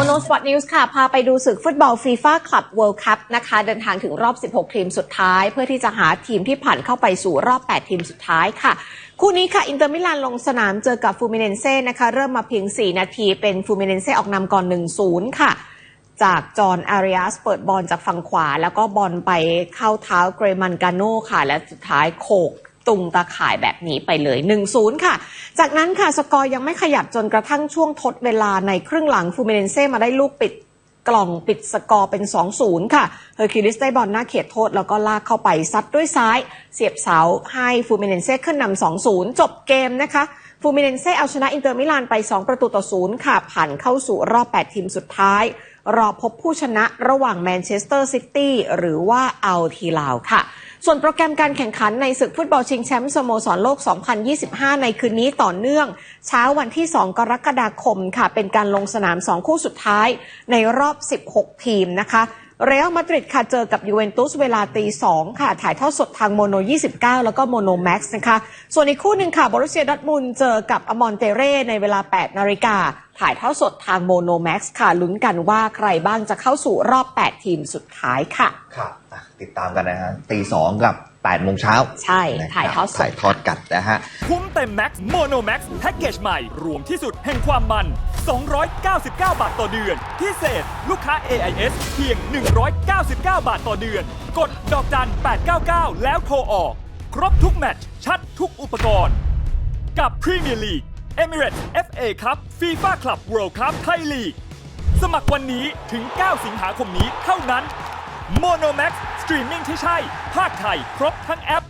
Sport News ค่ะ พาไปดูศึกฟุตบอลฟีฟ่าคลับเวิลด์คัพนะคะ เดินทางถึงรอบ 16 ทีมสุดท้าย เพื่อที่จะหาทีมที่ผ่านเข้าไปสู่รอบ 8 ทีมสุดท้ายค่ะ คู่นี้ค่ะ อินเตอร์มิลานลงสนามเจอกับฟูมิเนนเซ่นะคะ เริ่มมาเพียง 4 นาที เป็นฟูมิเนนเซ่ออกนำก่อน 1-0 ค่ะจากจอห์นอาริอัสเปิดบอลจากฝั่งขวา แล้วก็บอลไปเข้าเท้าเกรมันกาโน่ค่ะ และสุดท้ายโขก ตุงตาข่ายแบบนี้ไปเลย 1-0 ค่ะ จากนั้นค่ะสกอร์ยังไม่ขยับจนกระทั่งช่วงทดเวลาในครึ่งหลังฟูเมเนนเซ่มาได้ลูกปิดกล่องปิดสกอร์เป็น 2-0 ค่ะ เฮอร์คิวลิสได้บอลหน้าเขตโทษ แล้วก็ลากเข้าไปซัดด้วยซ้าย เสียบเสาให้ฟูเมเนนเซ่ขึ้นนำ2-0 จบเกมนะคะฟูมิเนนเซ่เอาชนะอินเตอร์มิลานไป 2 ประตูต่อ0ค่ะ ผ่านเข้าสู่รอบ 8 ทีมสุดท้าย รอพบผู้ชนะระหว่างแมนเชสเตอร์ซิตี้หรือว่าอัลทีลาวค่ะ ส่วนโปรแกรมการแข่งขันในศึกฟุตบอลชิงแชมป์สโมสรโลก 2025 ในคืนนี้ต่อเนื่อง เช้าวันที่ 2 กรกฎาคมค่ะ เป็นการลงสนาม 2 คู่สุดท้ายในรอบ 16 ทีมนะคะเรอัลมาดริดค่ะเจอกับยูเวนตุสเวลาตี2ค่ะ ถ่ายทอดสดทางโมโน 29 แล้วก็โมโนแม็กซ์นะคะ ส่วนอีกคู่หนึ่งค่ะบรุเซียดอร์ทมุนเจอกับอมอนเตเร่ในเวลา 8 นาฬิกาถ่ายทอดสดทางโมโนแม็กซ์ค่ะ ลุ้นกันว่าใครบ้างจะเข้าสู่รอบ 8 ทีมสุดท้ายค่ะ ครับอะติดตามกันนะฮะตีสองกับ8ปดโมงเช้าใช่นะครับถ่ายทอดสด ถ่ายทอดกัดนะฮะ คุ้มเต็มแม็กซ์โมโนแม็กซ์แพ็กเกจใหม่ รวมที่สุดแห่งความมัน 299 บาทต่อเดือน พิเศษ ลูกค้า AIS เพียง 199 บาทต่อเดือน กดดอกจัน 899 แล้วโทรออก ครบทุกแมตช์ชัดทุกอุปกรณ์ กับพรีเมียร์ลีก Emirates FA ครับ FIFA Club World Cup ไทยลีก สมัครวันนี้ถึง 9 สิงหาคมนี้เท่านั้น Monomax สตรีมมิ่งที่ใช่ภาคไทย ครบทั้งแอป